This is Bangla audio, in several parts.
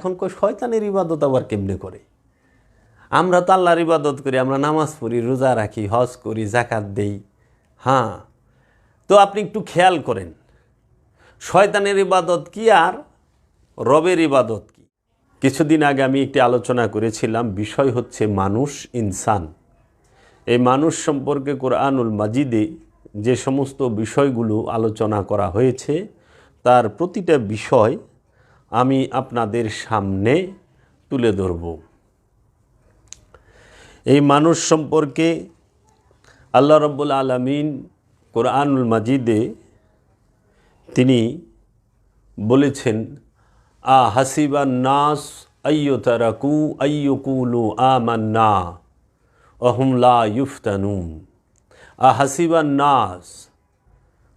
এখন কই শয়তানের ইবাদত আবার কেমনে করে? আমরা তো আল্লাহর ইবাদত করি, আমরা নামাজ পড়ি, রোজা রাখি, হজ করি জাকাত দেই। হ্যাঁ তো আপনি একটু খেয়াল করেন, শয়তানের ইবাদত কি আর রবের ইবাদত কি? কিছুদিন আগে আমি একটি আলোচনা করেছিলাম, বিষয় হচ্ছে মানুষ, ইনসান। এই মানুষ সম্পর্কে কোরআনুল মাজিদে যে সমস্ত বিষয়গুলো আলোচনা করা হয়েছে, তার প্রতিটা বিষয় আমি আপনাদের সামনে তুলে ধরব। এই মানুষ সম্পর্কে আল্লাহ রব্বুল আলমিন কোরআনুল মাজিদে তিনি বলেছেন, আ হাসিবা নাস আইয়ো তারাকু আইয়কুলু আমান্না অহমলা ইউফতানুন। আ হাসিবা নাস,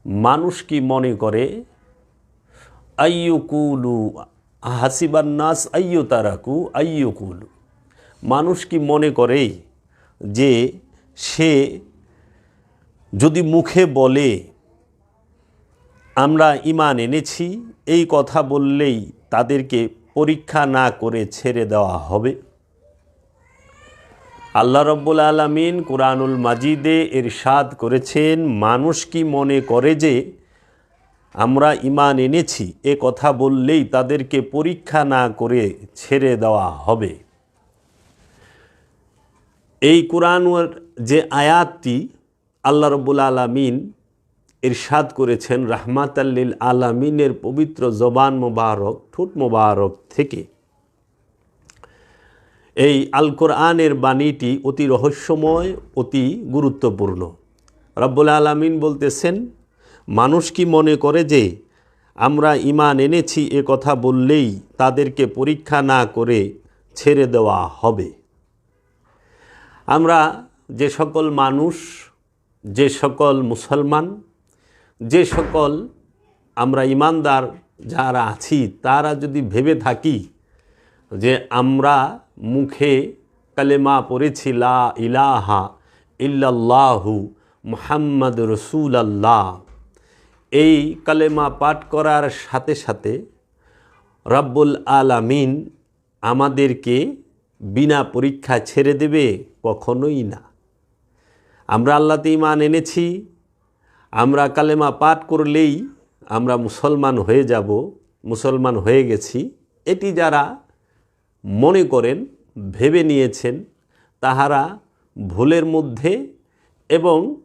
মানুষ কি মনে করে? আইয়কুলু হাসিবান নাস আইয়ো তারাকু আইয়কুলু। মানুষ কি মনে করে যে সে যদি মুখে বলে, আমরা ইমান এনেছি, এই কথা বললেই তাদেরকে পরীক্ষা না করে ছেড়ে দেওয়া হবে আল্লাহ রব্বুল আলমিন কোরআনুল মাজিদে এরশাদ করেছেন, মানুষ কি মনে করে যে আমরা ইমান এনেছি, এ কথা বললেই তাদেরকে পরীক্ষা না করে ছেড়ে দেওয়া হবে। এই কোরআনের যে আয়াতটি আল্লাহ রব্বুল আলমিন ইরশাদ করেছেন রাহমাত আল্লিল আলমিনের পবিত্র জবান মোবারক, ঠোঁট মোবারক থেকে। এই আল কোরআনের বাণীটি অতি রহস্যময়, অতি গুরুত্বপূর্ণ। রব্বুল আলমিন বলতেছেন মানুষ কি মনে করে যে, আমরা ইমান এনেছি এ কথা বললেই তাদেরকে পরীক্ষা না করে ছেড়ে দেওয়া হবে? আমরা যে সকল মানুষ, যে সকল মুসলমান, যে সকল আমরা ইমানদার যারা আছি, তারা যদি ভেবে থাকি যে আমরা মুখে কালেমা পড়েছি, লা ইলাহা ইল্লাল্লাহু মুহাম্মদ রসুল আল্লাহ এই কালেমা পাঠ করার সাথে সাথে রব্বুল আলামিন আমাদেরকে বিনা পরীক্ষা ছেড়ে দেবে? কখনোই না। আমরা আল্লাতে ইমান এনেছি। আমরা কালেমা পাঠ করলেই আমরা মুসলমান হয়ে যাব, মুসলমান হয়ে গেছি। এটি যারা মনে করেন, ভেবে নিয়েছেন, তাহারা ভুলের মধ্যে এবং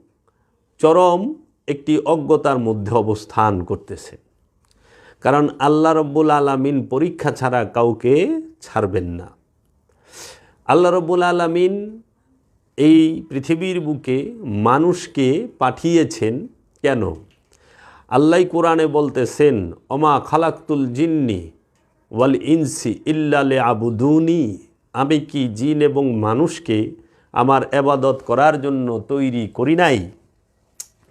চরম একটি অজ্ঞতার মধ্যে অবস্থান করতেছে। কারণ আল্লাহ রব্বুল আলমিন পরীক্ষা ছাড়া কাউকে ছাড়বেন না। আল্লাহ রব্বুল আলমিন এই পৃথিবীর বুকে মানুষকে পাঠিয়েছেন কেন? আল্লাহ কোরআনে বলতেছেন অমা খালাক্তুল জিন্নি ওয়াল ইনসি ইল্লালে আবুদুনি আমি কি জিন এবং মানুষকে আমার এবাদত করার জন্য তৈরি করি নাই?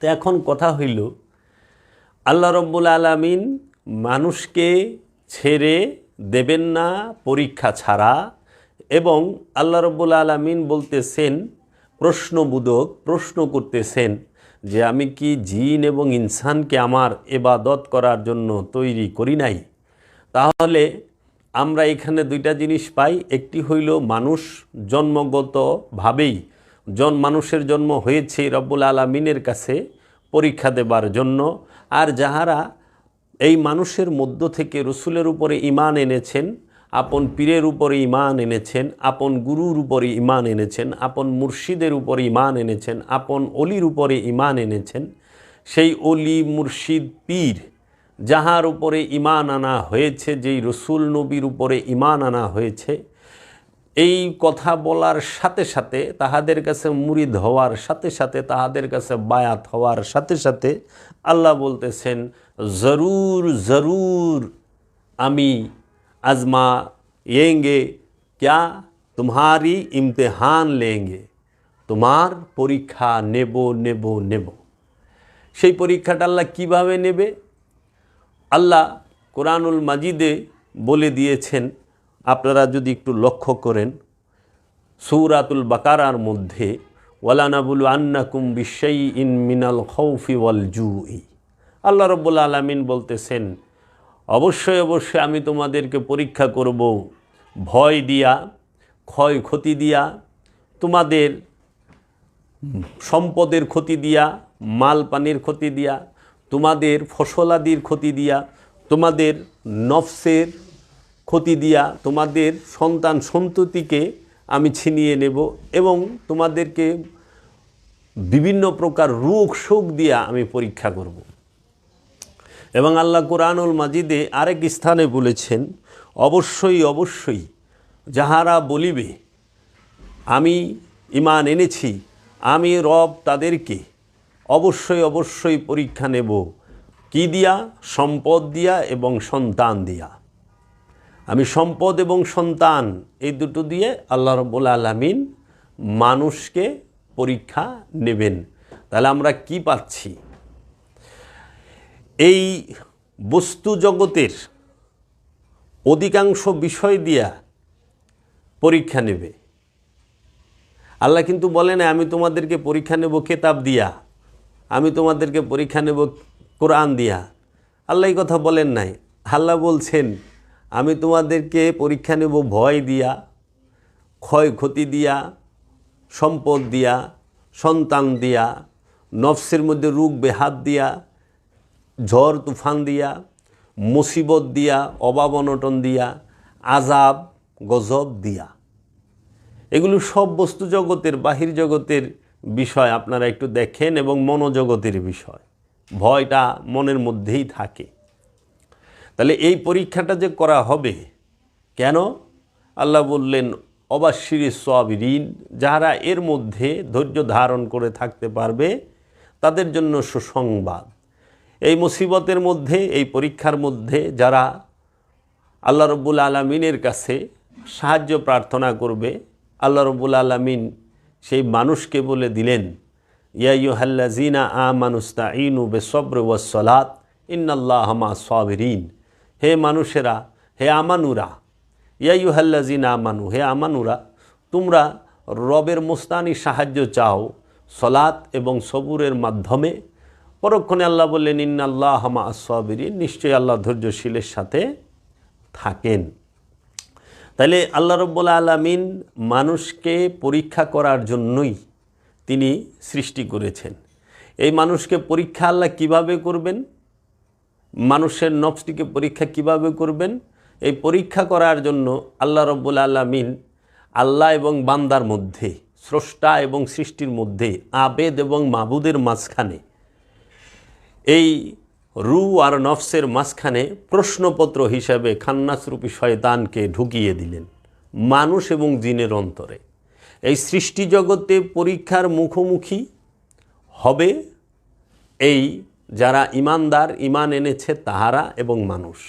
তো এখন কথা হইল, আল্লাহ রব্বুল আলমিন মানুষকে ছেড়ে দেবেন না পরীক্ষা ছাড়া এবং আল্লাহ রব্বুল আলমিন বলতেছেন, প্রশ্নবোধক প্রশ্ন করতেছেন যে আমি কি জিন এবং ইনসানকে আমার এবাদত করার জন্য তৈরি করি নাই? তাহলে আমরা এখানে দুইটা জিনিস পাই, একটি হইল মানুষ জন্মগতভাবেই জন মানুষের জন্ম হয়েছে রব্বুল আলমিনের কাছে পরীক্ষা দেবার জন্য। আর যাহারা এই মানুষের মধ্য থেকে রসুলের উপরে ইমান এনেছেন, আপন পীরের উপরে ইমান এনেছেন, আপন গুরুর উপরে ইমান এনেছেন, আপন মুর্শিদের উপরে ইমান এনেছেন, আপন অলির উপরে ইমান এনেছেন, সেই অলি, মুর্শিদ, পীর যাহার উপরে ইমান আনা হয়েছে, যেই রসুল নবীর উপরে ইমান আনা হয়েছে এই কথা বলার সাথে সাথে, তাহাদের কাছে মুরিদ হওয়ার সাথে সাথে, তাহাদের কাছে বায়াত হওয়ার সাথে সাথে আল্লাহ বলতেছেন, জরুর জরুর, আমি আজমা ইয়েঙ্গে, ক্যা তোমারই ইমতেহান লেঙ্গে, তোমার পরীক্ষা নেব নেব নেব। সেই পরীক্ষাটা আল্লাহ কীভাবে নেবে? আল্লাহ কোরআনুল মাজিদে বলে দিয়েছেন আপনারা যদি একটু লক্ষ্য করেন, সৌরাতুল বাকারার মধ্যে ওয়ালানাবুল আন্নাকুম বিশ্বই ইন মিনাল খৌফি ওয়াল জুই। আল্লাহ রব্বুল আলমিন বলতেছেন, অবশ্যই অবশ্যই আমি তোমাদেরকে পরীক্ষা করব, ভয় দিয়া ক্ষয় ক্ষতি দিয়া, তোমাদের সম্পদের ক্ষতি দিয়া, মাল পানির ক্ষতি দিয়া, তোমাদের ফসলাদির ক্ষতি দিয়া, তোমাদের নফসের ক্ষতি দিয়া তোমাদের সন্তান সন্ততিকে আমি ছিনিয়ে নেব এবং তোমাদেরকে বিভিন্ন প্রকার রোগ শোক দিয়া আমি পরীক্ষা করব। এবং আল্লাহ কোরআনুল মাজিদে আরেক স্থানে বলেছেন, অবশ্যই অবশ্যই যাহারা বলিবে, আমি ইমান এনেছি, আমি রব তাদেরকে অবশ্যই অবশ্যই পরীক্ষা নেব। কি দিয়া? সম্পদ দিয়া এবং সন্তান দিয়া। আমি সম্পদ এবং সন্তান, এই দুটো দিয়ে আল্লাহ রব্বুল আলমিন মানুষকে পরীক্ষা নেবেন। তাহলে আমরা কি পাচ্ছি? এই বস্তু জগতের অধিকাংশ বিষয় দিয়া পরীক্ষা নেবে। আল্লাহ কিন্তু বলে না আমি তোমাদেরকে পরীক্ষা নেব কেতাব দিয়া, আমি তোমাদেরকে পরীক্ষা নেব কোরআন দিয়া। আল্লাহ কথা বলেন নাই। আল্লাহ বলছেন আমি তোমাদেরকে পরীক্ষা নেব ভয় দিয়া, ক্ষয়ক্ষতি দিয়া, সম্পদ দিয়া, সন্তান দিয়া, নফসের মধ্যে রোগ বেহাত দিয়া, ঝড় তুফান দিয়া, মুসিবত দিয়া, অভাব অনটন দিয়া আজাব গজব দিয়া। এগুলো সব বস্তু জগতের, বাহির জগতের বিষয়, আপনারা একটু দেখেন এবং মনোজগতের বিষয়। ভয়টা মনের মধ্যেই থাকে। তাহলে এই পরীক্ষাটা যে করা হবে, কেন? আল্লাহ বললেন অবাশির সবিরিন যারা এর মধ্যে ধৈর্য ধারণ করে থাকতে পারবে, তাদের জন্য সুসংবাদ। এই মুসিবতের মধ্যে, এই পরীক্ষার মধ্যে যারা আল্লাহ রব্বুল আলমিনের কাছে সাহায্য প্রার্থনা করবে, আল্লাহ রব্বুল আলমিন সেই মানুষকে বলে দিলেন ইয়াইহাল্লা জিনা আ মানুস্তা ইনু সব্র ওয়াসলাত ইন্নাল্লাহ হামা সবরিন। হে মানুষেরা, হে আমানুরা ইয়াইহাল্লা জিনা আমানু, হে আমানুরা, তোমরা রবের মোস্তানি সাহায্য চাও সলাৎ এবং সবুরের মাধ্যমে। পরক্ষণে আল্লাহ বললেন, ইন্নাল্লাহ হামা আসবিরিন নিশ্চয়ই আল্লাহ ধৈর্যশীলের সাথে থাকেন। তাহলে আল্লাহ রব্বুল আলমিন মানুষকে পরীক্ষা করার জন্যই তিনি সৃষ্টি করেছেন। এই মানুষকে পরীক্ষা আল্লাহ কীভাবে করবেন? মানুষের নফসটিকে পরীক্ষা কীভাবে করবেন? এই পরীক্ষা করার জন্য আল্লাহ রব্বুল আলমিন আল্লাহ এবং বান্দার মধ্যে, স্রষ্টা এবং সৃষ্টির মধ্যে, আবেদ এবং মাবুদের মাঝখানে, এই রু আর নফসের মাঝখানে প্রশ্নপত্র হিসাবে খান্নাসরূপী শয়তানকে ঢুকিয়ে দিলেন মানুষ এবং জিনের অন্তরে। এই সৃষ্টি জগতে পরীক্ষার মুখোমুখি হবে এই যারা ইমানদার, ইমান এনেছে তাহারা এবং মানুষ।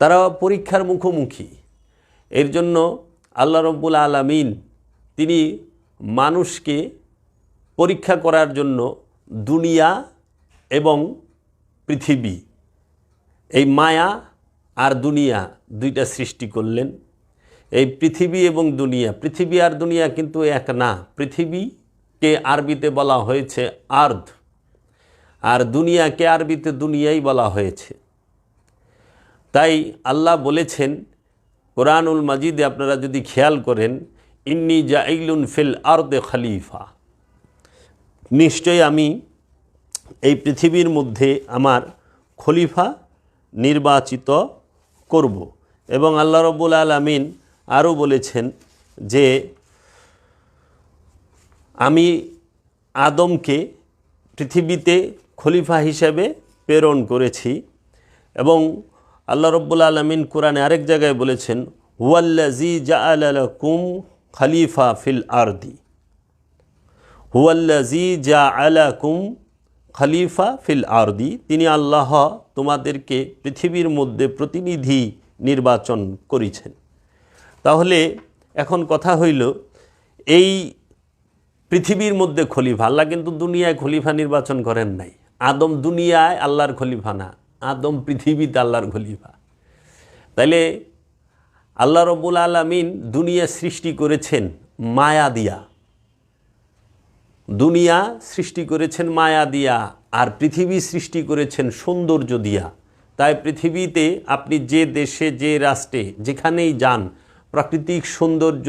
তারা পরীক্ষার মুখোমুখি। এর জন্য আল্লাহ রব্বুল আলমিন তিনি মানুষকে পরীক্ষা করার জন্য দুনিয়া এবং পৃথিবী, এই মায়া আর দুনিয়া দুইটা সৃষ্টি করলেন। এই পৃথিবী এবং দুনিয়া, পৃথিবী আর দুনিয়া কিন্তু এক না। পৃথিবীকে আরবিতে বলা হয়েছে আর্ধ আর দুনিয়াকে আরবিতে দুনিয়াই বলা হয়েছে। তাই আল্লাহ বলেছেন, কোরআনুল মাজিদে আপনারা যদি খেয়াল করেন, ইন্নি জাইলুন ফিল আর্দে খালিফা। নিশ্চয় আমি এই পৃথিবীর মধ্যে আমার খলিফা নির্বাচিত করব। এবং আল্লাহ রব্বুল আলমিন আরও বলেছেন যে, আমি আদমকে পৃথিবীতে খলিফা হিসেবে প্রেরণ করেছি এবং আল্লাহ রব্বুল আলমিন কোরআনে আরেক জায়গায় বলেছেন হুয়াল্লাজি জা কুম খালিফা ফিল আরদি। হুয়াল্লাজি জা আলাকুম খলিফা ফিল আরদি, তিনি আল্লাহ তোমাদেরকে পৃথিবীর মধ্যে প্রতিনিধি নির্বাচন করেছেন। তাহলে এখন কথা হইল, এই পৃথিবীর মধ্যে খলিফা, আল্লাহ কিন্তু দুনিয়ায় খলিফা নির্বাচন করেন নাই। আদম দুনিয়ায় আল্লাহর খলিফা না, আদম পৃথিবীতে আল্লাহর খলিফা। তাইলে আল্লাহ রব্বুল আলমিন দুনিয়া সৃষ্টি করেছেন মায়া দিয়া। দুনিয়া সৃষ্টি করেছেন মায়া দিয়া আর পৃথিবী সৃষ্টি করেছেন সৌন্দর্য দিয়া। তাই পৃথিবীতে আপনি যে দেশে, যে রাষ্ট্রে, যেখানেই যান, প্রাকৃতিক সৌন্দর্য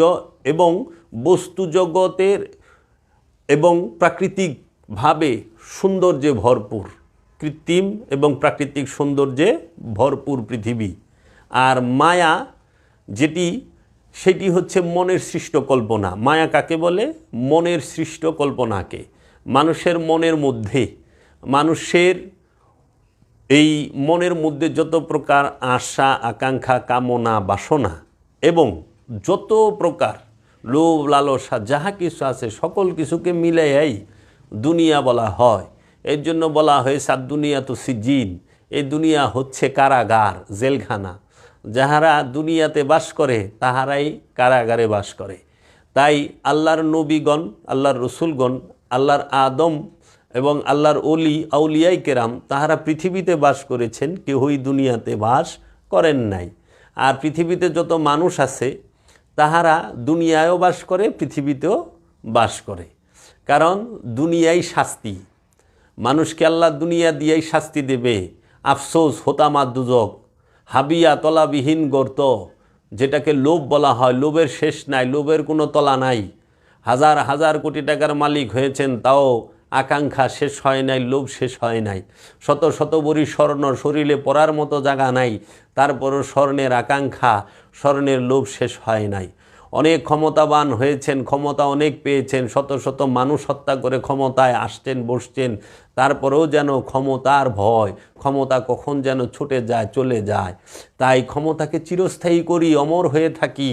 এবং বস্তু জগতের এবং প্রাকৃতিকভাবে সৌন্দর্যে ভরপুর, কৃত্রিম এবং প্রাকৃতিক সৌন্দর্যে ভরপুর পৃথিবী। আর মায়া যেটি, সেটি হচ্ছে মনের সৃষ্ট কল্পনা মায়া কাকে বলে? মনের সৃষ্ট কল্পনাকে মানুষের মনের মধ্যে, মানুষের এই মনের মধ্যে যত প্রকার আশা, আকাঙ্ক্ষা, কামনা, বাসনা এবং যত প্রকার লোভ, লালসা, যাহা কিছু আছে, সকল কিছুকে মিলাইয়াই দুনিয়া বলা হয়। এর জন্য বলা হয় সাত দুনিয়া তো সিজিন এই দুনিয়া হচ্ছে কারাগার, জেলখানা। যাহারা দুনিয়াতে বাস করে, তাহারাই কারাগারে বাস করে। তাই আল্লাহর নবীগণ, আল্লাহর রসুলগণ, আল্লাহর আদম এবং আল্লাহর অলি আউলিয়াই কেরাম, তাহারা পৃথিবীতে বাস করেছেন কেউই দুনিয়াতে বাস করেন নাই। আর পৃথিবীতে যত মানুষ আছে, তাহারা দুনিয়ায়ও বাস করে, পৃথিবীতেও বাস করে। কারণ দুনিয়াই শাস্তি। মানুষকে আল্লাহ দুনিয়া দিয়েই শাস্তি দেবে। আফসোস, হোতামা দুজক, হাবিয়া তলাবিহীন গর্ত, যেটাকে লোভ বলা হয়। লোভের শেষ নাই, লোভের কোনো তলা নাই। হাজার হাজার কোটি টাকার মালিক হয়েছেন, তাও আকাঙ্ক্ষা শেষ হয় নাই, লোভ শেষ হয় নাই। শত শত বড়ি স্বর্ণ শরীরে পড়ার মতো জায়গা নাই, তারপরও স্বর্ণের আকাঙ্ক্ষা, স্বর্ণের লোভ শেষ হয় নাই। অনেক ক্ষমতাবান হয়েছেন, ক্ষমতা অনেক পেয়েছেন, শত শত মানুষ হত্যা করে ক্ষমতায় আসছেন বসছেন তারপরেও যেন ক্ষমতার ভয়, ক্ষমতা কখন যেন ছুটে যায়, চলে যায়। তাই ক্ষমতাকে চিরস্থায়ী করি, অমর হয়ে থাকি।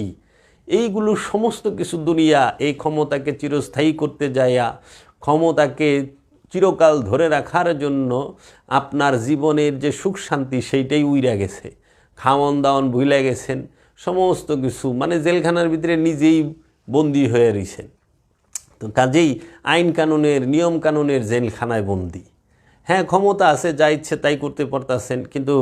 এইগুলো সমস্ত কিছু দুনিয়া এই ক্ষমতাকে চিরস্থায়ী করতে যাইয়া, ক্ষমতাকে চিরকাল ধরে রাখার জন্য আপনার জীবনের যে সুখ শান্তি সেইটাই উইরা গেছে। খাওয়ন দাওয়ন ভুলে গেছেন। সমস্ত কিছু মানে জেলখানার ভিতরে নিজেই বন্দি হয়ে রয়েছেন তো কাজেই আইন কানুনের, নিয়ম কানুনের জেলখানায় বন্দি। হ্যাঁ ক্ষমতা আছে, যা ইচ্ছে তাই করতে পারতেছেন, কিন্তু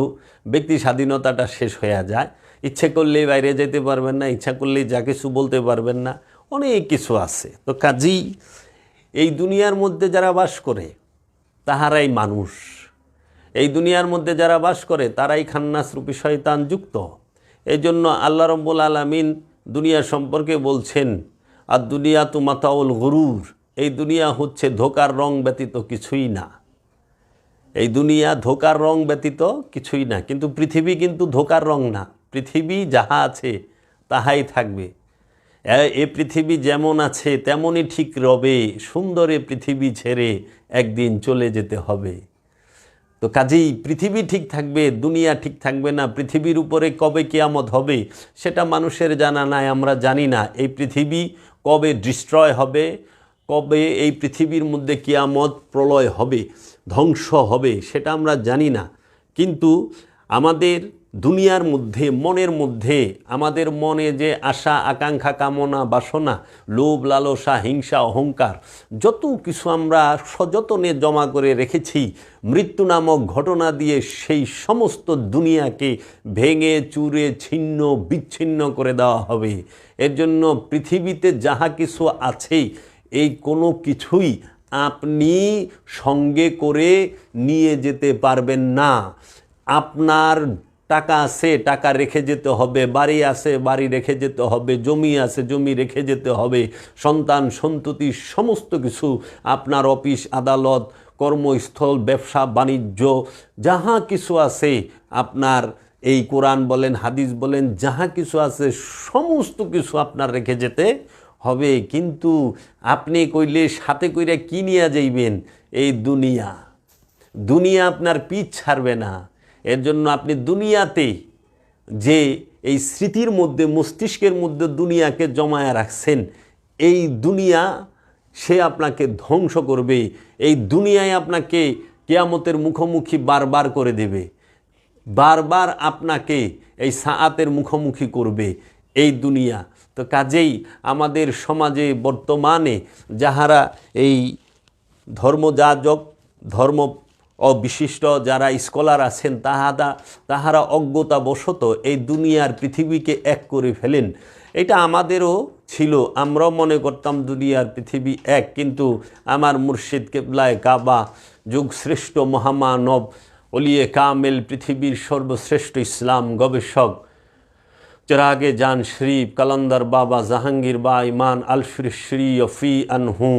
ব্যক্তি স্বাধীনতাটা শেষ হয়ে যায়। ইচ্ছে করলেই বাইরে যেতে পারবেন না, ইচ্ছা করলেই যা কিছু বলতে পারবেন না, অনেক কিছু আছে। তো কাজেই এই দুনিয়ার মধ্যে যারা বাস করে, তাহারাই মানুষ। এই দুনিয়ার মধ্যে যারা বাস করে, তারাই খান্নাস রূপী শয়তান যুক্ত। এই জন্য আল্লাহ রব্বুল আলমিন দুনিয়া সম্পর্কে বলছেন আর দুনিয়া তো মাতাউল গরুর এই দুনিয়া হচ্ছে ধোকার রং ব্যতীত কিছুই না। এই দুনিয়া ধোকার রং ব্যতীত কিছুই না, কিন্তু পৃথিবী কিন্তু ধোকার রং না। পৃথিবী যাহা আছে, তাহাই থাকবে। এ- পৃথিবী যেমন আছে, তেমনই ঠিক রবে, সুন্দরে পৃথিবী ছেড়ে একদিন চলে যেতে হবে। তো কাজেই পৃথিবী ঠিক থাকবে, দুনিয়া ঠিক থাকবে না, পৃথিবীর উপরে কবে কেয়ামত হবে সেটা মানুষের জানা নাই, আমরা জানি না। এই পৃথিবী কবে ডিস্ট্রয় হবে, কবে এই পৃথিবীর মধ্যে কেয়ামত প্রলয় হবে, ধ্বংস হবে, সেটা আমরা জানি না। কিন্তু আমাদের দুনিয়ার মধ্যে, মনের মধ্যে, আমাদের মনে যে আশা, আকাঙ্ক্ষা, কামনা, বাসনা, লোভ, লালসা, হিংসা, অহংকার, যত কিছু আমরা সযতনে জমা করে রেখেছি, মৃত্যু নামক ঘটনা দিয়ে সেই সমস্ত দুনিয়াকে ভেঙে, চুরে, ছিন্ন, বিচ্ছিন্ন করে দেওয়া হবে। এর জন্য পৃথিবীতে যাহা কিছু আছে, এই কোনো কিছুই আপনি সঙ্গে করে নিয়ে যেতে পারবেন না। আপনার টাকা আছে, টাকা রেখে যেতে হবে, বাড়ি আছে, বাড়ি রেখে যেতে হবে, জমি আছে, জমি রেখে যেতে হবে, সন্তান, সন্ততি, সমস্ত কিছু আপনার অফিস, আদালত, কর্মস্থল, ব্যবসা, বাণিজ্য, যাহা কিছু আছে, আপনার এই কোরআন বলেন, হাদিস বলেন, যাহা কিছু আছে, সমস্ত কিছু আপনার রেখে যেতে হবে। কিন্তু আপনি কইলে সাথে কইরা কি নিয়ে যাইবেন? এই দুনিয়া। দুনিয়া আপনার পিছ ছাড়বে না। এর জন্য আপনি দুনিয়াতে যে এই স্মৃতির মধ্যে, মস্তিষ্কের মধ্যে দুনিয়াকে জমায়া রাখছেন, এই দুনিয়া সে আপনাকে ধ্বংস করবে। এই দুনিয়ায় আপনাকে কেয়ামতের মুখোমুখি বারবার করে দেবে। বারবার আপনাকে এই সাঁতের মুখোমুখি করবে এই দুনিয়া। তো কাজেই আমাদের সমাজে বর্তমানে যাহারা এই ধর্মযাজক, ধর্ম অবিশিষ্ট যারা স্কলার আছেন তাহারা তাহারা অজ্ঞতাবশত এই দুনিয়ার পৃথিবীকে এক করে ফেলেন। এটা আমাদেরও ছিল, আমরাও মনে করতাম দুনিয়ার পৃথিবী এক, কিন্তু আমার মুর্শিদ কেবলায় কাবা যুগ শ্রেষ্ঠ মহামানব, অলিয়ে কামেল পৃথিবীর সর্বশ্রেষ্ঠ ইসলাম গবেষক। চেরাগে জান শরীফ, কালান্দার বাবা জাহাঙ্গীর বা ইমান আলফির শ্রী ফি আনহু।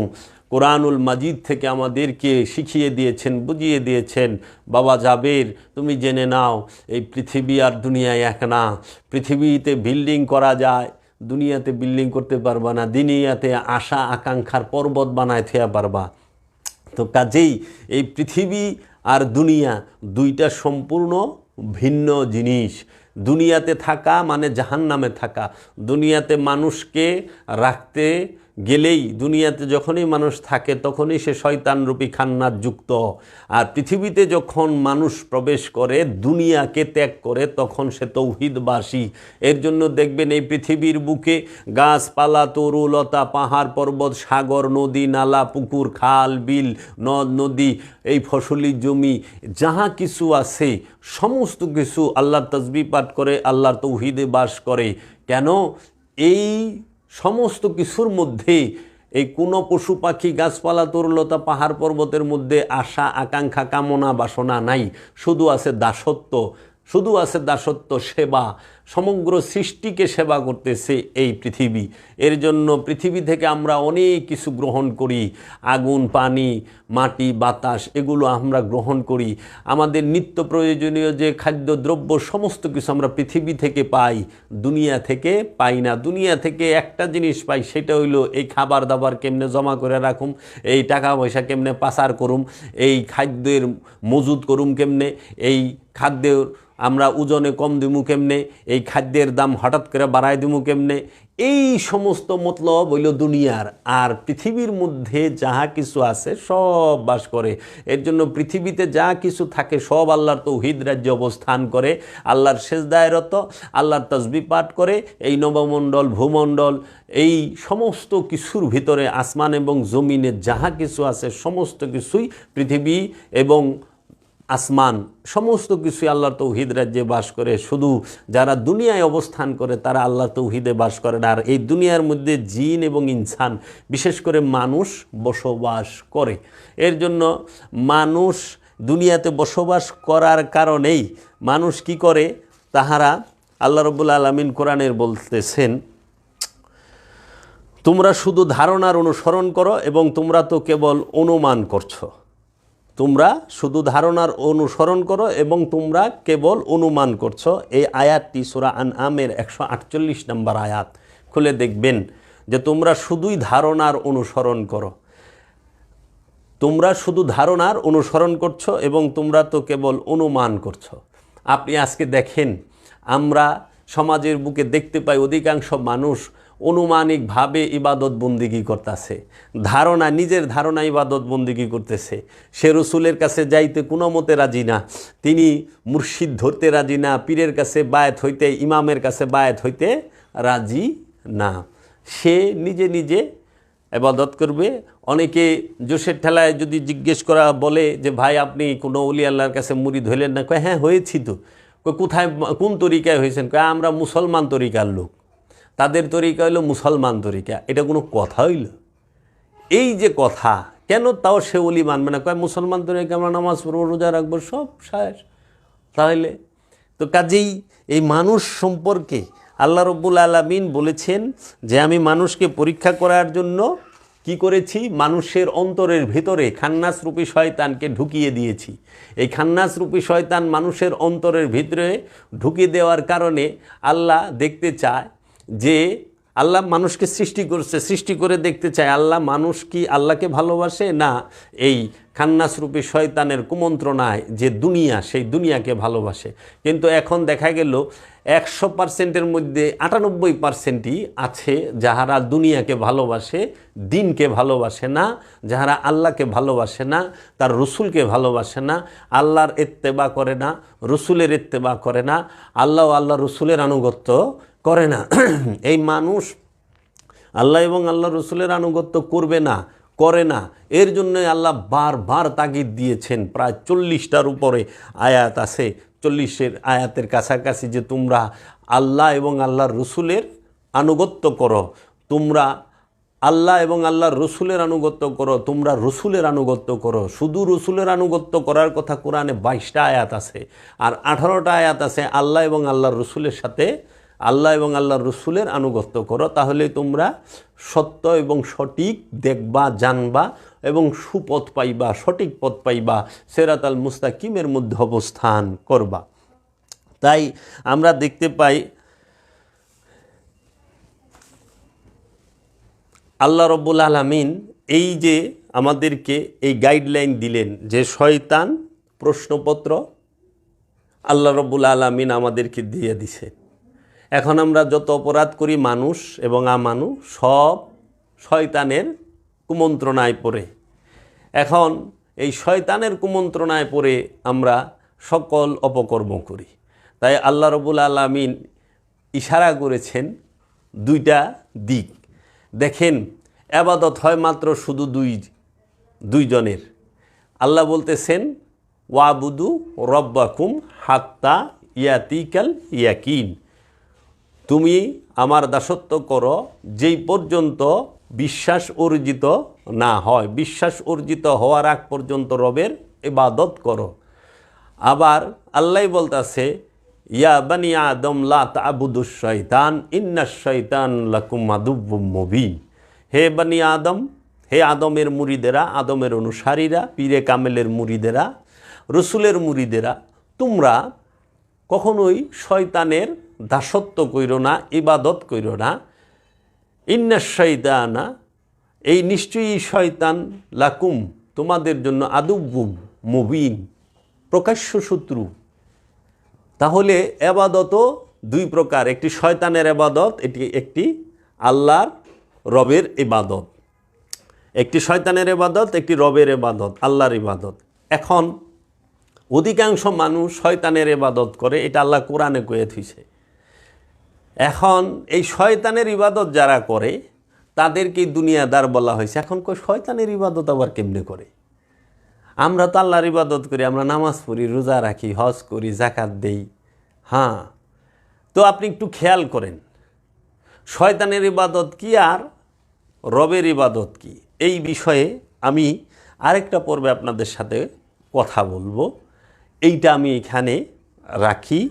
কোরআনুল মাজিদ থেকে আমাদেরকে শিখিয়ে দিয়েছেন, বুঝিয়ে দিয়েছেন, বাবা জাবের, তুমি জেনে নাও, এই পৃথিবী আর দুনিয়ায় এক না। পৃথিবীতে বিল্ডিং করা যায়, দুনিয়াতে বিল্ডিং করতে পারবা না, দুনিয়াতে আশা, আকাঙ্ক্ষার পর্বত বানায় থেয়া পারবা। তো কাজেই এই পৃথিবী আর দুনিয়া দুইটা সম্পূর্ণ ভিন্ন জিনিস। দুনিয়াতে থাকা মানে জাহান্নামে থাকা। দুনিয়াতে মানুষকে রাখতে গেলেই দুনিয়াতে যখনই মানুষ থাকে তখনই সে শয়তানরূপী খান্নার যুক্ত। আর পৃথিবীতে যখন মানুষ প্রবেশ করে, দুনিয়াকে ত্যাগ করে, তখন সে তৌহিদবাসী। এর জন্য দেখবেন এই পৃথিবীর বুকে গাছপালা তরুলতা পাহাড়, পর্বত, সাগর, নদী, নালা, পুকুর, খাল, বিল, নদ, নদী, এই ফসলি জমি, যাহা কিছু আছে, সমস্ত কিছু আল্লাহর তসবি পাঠ করে, আল্লাহর তৌহিদে বাস করে। কেন? এই সমস্ত কিছুর মধ্যে এই কোনো পশু পাখি, গাছপালা, তরুলতা, পাহাড় পর্বতের মধ্যে আশা, আকাঙ্ক্ষা, কামনা, বাসনা নাই। শুধু আছে দাসত্ব, শুধু আছে দাসত্ব, সেবা। সমগ্র সৃষ্টিকে সেবা করতেছে এই পৃথিবী। এর জন্য পৃথিবী থেকে আমরা অনেক কিছু গ্রহণ করি। আগুন, পানি, মাটি, বাতাস, এগুলো আমরা গ্রহণ করি। আমাদের নিত্য প্রয়োজনীয় যে খাদ্যদ্রব্য সমস্ত কিছু আমরা পৃথিবী থেকে পাই, দুনিয়া থেকে পাই না। দুনিয়া থেকে একটা জিনিস পাই, সেটা হইল এই খাবার দাবার কেমনে জমা করে রাখুম, এই টাকা পয়সা কেমনে পাচার করুম, এই খাদ্যের মজুদ করুম কেমনে, এই খাদ্যের আমরা ওজনে কম দিমু কেমনে, এই খাদ্যের দাম হঠাৎ করে বাড়াই দিমু কেমনে? এই সমস্ত মতলব হইল দুনিয়ার। আর পৃথিবীর মধ্যে যাহা কিছু আছে সব বাস করে। এর জন্য পৃথিবীতে যা কিছু থাকে সব আল্লাহর তৌহিদ রাজ্যে অবস্থান করে। আল্লাহর শেষদায়রত আল্লাহর তসবি পাঠ করে, এই নবমণ্ডল, ভূমণ্ডল, এই সমস্ত কিছুর ভিতরে আসমান এবং জমিনে যাহা কিছু আছে সমস্ত কিছুই পৃথিবী এবং আসমান, সমস্ত কিছুই আল্লাহর তৌহিদ রাজ্যে বাস করে। শুধু যারা দুনিয়ায় অবস্থান করে, তারা আল্লাহ তৌহিদে বাস করে না। আর এই দুনিয়ার মধ্যে জিন এবং ইনসান, বিশেষ করে মানুষ বসবাস করে। এর জন্য মানুষ দুনিয়াতে বসবাস করার কারণেই মানুষ কি করে? তাহারা আল্লাহ রবুল আলমিন কোরআনের বলতেছেন, তোমরা শুধু ধারণার অনুসরণ করো এবং তোমরা তো কেবল অনুমান করছ। তোমরা শুধু ধারণার অনুসরণ করো এবং তোমরা কেবল অনুমান করছ। এই আয়াতটি সুরা আন আমের একশো আটচল্লিশ নম্বর আয়াত। খুলে দেখবেন যে তোমরা শুধুই ধারণার অনুসরণ করো। তোমরা শুধু ধারণার অনুসরণ করছ এবং তোমরা তো কেবল অনুমান করছ। আপনি আজকে দেখেন, আমরা সমাজের বুকে দেখতে পাই অধিকাংশ মানুষ অনুমানিকভাবে ইবাদত বন্দিগি করতেছে। ধারণা, নিজের ধারণা ইবাদত বন্দিগি করতেছে। সে রসুলের কাছে যাইতে কোনো মতে রাজি না। তিনি মুর্শিদ ধরতে রাজি না, পীরের কাছে বায়াত হইতে, ইমামের কাছে বায়াত হইতে রাজি না। সে নিজে নিজে এবাদত করবে। অনেকে জোশের ঠেলায় যদি জিজ্ঞেস করা বলে যে, ভাই, আপনি কোনো অলি আল্লাহর কাছে মুড়ি ধরলেন না? কয় হ্যাঁ হয়েছি তো। কোথায়, কোন তরিকায় হয়েছেন? কয়, আমরা মুসলমান তরিকার লোক। তাদের তরিকা হইল মুসলমান তরিকা। এটা কোনো কথা হইল? এই যে কথা, কেন তাও সে অলি মানবে না? কয়, মুসলমান তরিকা আমরা নামাজ পড়ব, রোজা রাখব, সব শেষ। তাহলে তো কাজেই এই মানুষ সম্পর্কে আল্লাহ রব্বুল আলমিন বলেছেন যে আমি মানুষকে পরীক্ষা করার জন্য কি করেছি? মানুষের অন্তরের ভেতরে খান্নাস রূপী শয়তানকে ঢুকিয়ে দিয়েছি। এই খান্নাস রূপী শয়তান মানুষের অন্তরের ভিতরে ঢুকিয়ে দেওয়ার কারণে আল্লাহ দেখতে চায় যে আল্লাহ মানুষকে সৃষ্টি করছে, সৃষ্টি করে দেখতে চায় আল্লাহ মানুষ কি আল্লাহকে ভালোবাসে? না, এই খান্নাসরূপী শয়তানের কুমন্ত্রণায় যে দুনিয়া, সেই দুনিয়াকে ভালোবাসে। কিন্তু এখন দেখা গেল একশো পার্সেন্টের মধ্যে আটানব্বই পার্সেন্টই আছে যাহারা দুনিয়াকে ভালোবাসে, দিনকে ভালোবাসে না, যাহারা আল্লাহকে ভালোবাসে না, তার রসুলকে ভালোবাসে না, আল্লাহর এত্তেবা করে না, রসুলের এত্তেবা করে না, আল্লাহ আল্লাহ রসুলের আনুগত্য করে না। এই মানুষ আল্লাহ এবং আল্লাহ রসুলের আনুগত্য করবে না, করে না। এর জন্য আল্লাহ বারবার তাগিদ দিয়েছেন। প্রায় চল্লিশটার উপরে আয়াত আছে। চল্লিশের আয়াতের কাছাকাছি যে তোমরা আল্লাহ এবং আল্লাহর রসুলের আনুগত্য করো, তোমরা আল্লাহ এবং আল্লাহর রসুলের আনুগত্য করো, তোমরা রসুলের আনুগত্য করো। শুধু রসুলের আনুগত্য করার কথা কোরআনে বাইশটা আয়াত আছে। আর আঠারোটা আয়াত আছে আল্লাহ এবং আল্লাহর রসুলের সাথে আল্লাহ এবং আল্লাহর রসুলের আনুগত্য করো, তাহলে তোমরা সত্য এবং সঠিক দেখবা, জানবা এবং সুপথ পাইবা, সঠিক পথ পাইবা সেরাত আল মুস্তাকিমের মধ্যে অবস্থান করবা। তাই আমরা দেখতে পাই, আল্লাহ রব্বুল আলমিন এই যে আমাদেরকে এই গাইডলাইন দিলেন যে শয়তান প্রশ্নপত্র আল্লাহ রব্বুল আলমিন আমাদেরকে দিয়ে দিছে। এখন আমরা যত অপরাধ করি মানুষ এবং আমানু, সব শয়তানের কুমন্ত্রণায় পড়ে। এখন এই শয়তানের কুমন্ত্রণায় পড়ে আমরা সকল অপকর্ম করি। তাই আল্লাহ রবুল আলমিন ইশারা করেছেন দুইটা দিক। দেখেন আবাদত হয় মাত্র শুধু দুই, দুইজনের। আল্লাহ বলতেছেন, ওয়াবুদু রব্বাকুম হাত্তা ইয়াতিকাল ইয়াকিন। তুমি আমার দাসত্ব করো, যেই পর্যন্ত বিশ্বাস অর্জিত না হয়। বিশ্বাস অর্জিত হওয়ার আগ পর্যন্ত রবের ইবাদত করো। আবার আল্লাহ বলতেছে, ইয়া বানি আদম লা তাবুদুস শয়তান, ইন্না শয়তান লাকুম আদুব্বুম মুবিন। হে বানি আদম, হে আদমের মুরিদেরা, আদমের অনুসারীরা, পীরে কামেলের মুরিদেরা, রসুলের মুরিদেরা, তোমরা কখনোই শয়তানের দাসত্ব কইর না, ইবাদত কইর না। ইন্না শৈতানা এই নিশ্চয়ই শয়তান লাকুম, তোমাদের জন্য আদুব্বুম মুবিন, প্রকাশ্য শত্রু। তাহলে এবাদতও দুই প্রকার, একটি শয়তানের এবাদত, এটি একটি আল্লাহর রবের ইবাদত একটি শয়তানের এবাদত, একটি রবের এবাদত, আল্লাহর ইবাদত এখন অধিকাংশ মানুষ শয়তানের এবাদত করে, এটা আল্লাহ কোরআনে কয়ে থুইছে। এখন এই শয়তানের ইবাদত যারা করে, তাদেরকেই দুনিয়াদার বলা হয়েছে। এখন কই শয়তানের ইবাদত আবার কেমনে করে? আমরা তো আল্লাহর ইবাদত করি, আমরা নামাজ পড়ি, রোজা রাখি, হজ করি জাকাত দেই। হ্যাঁ তো আপনি একটু খেয়াল করেন, শয়তানের ইবাদত কি আর রবের ইবাদত কি? এই বিষয়ে আমি আরেকটা পর্বে আপনাদের সাথে কথা বলব। এইটা আমি এখানে রাখি।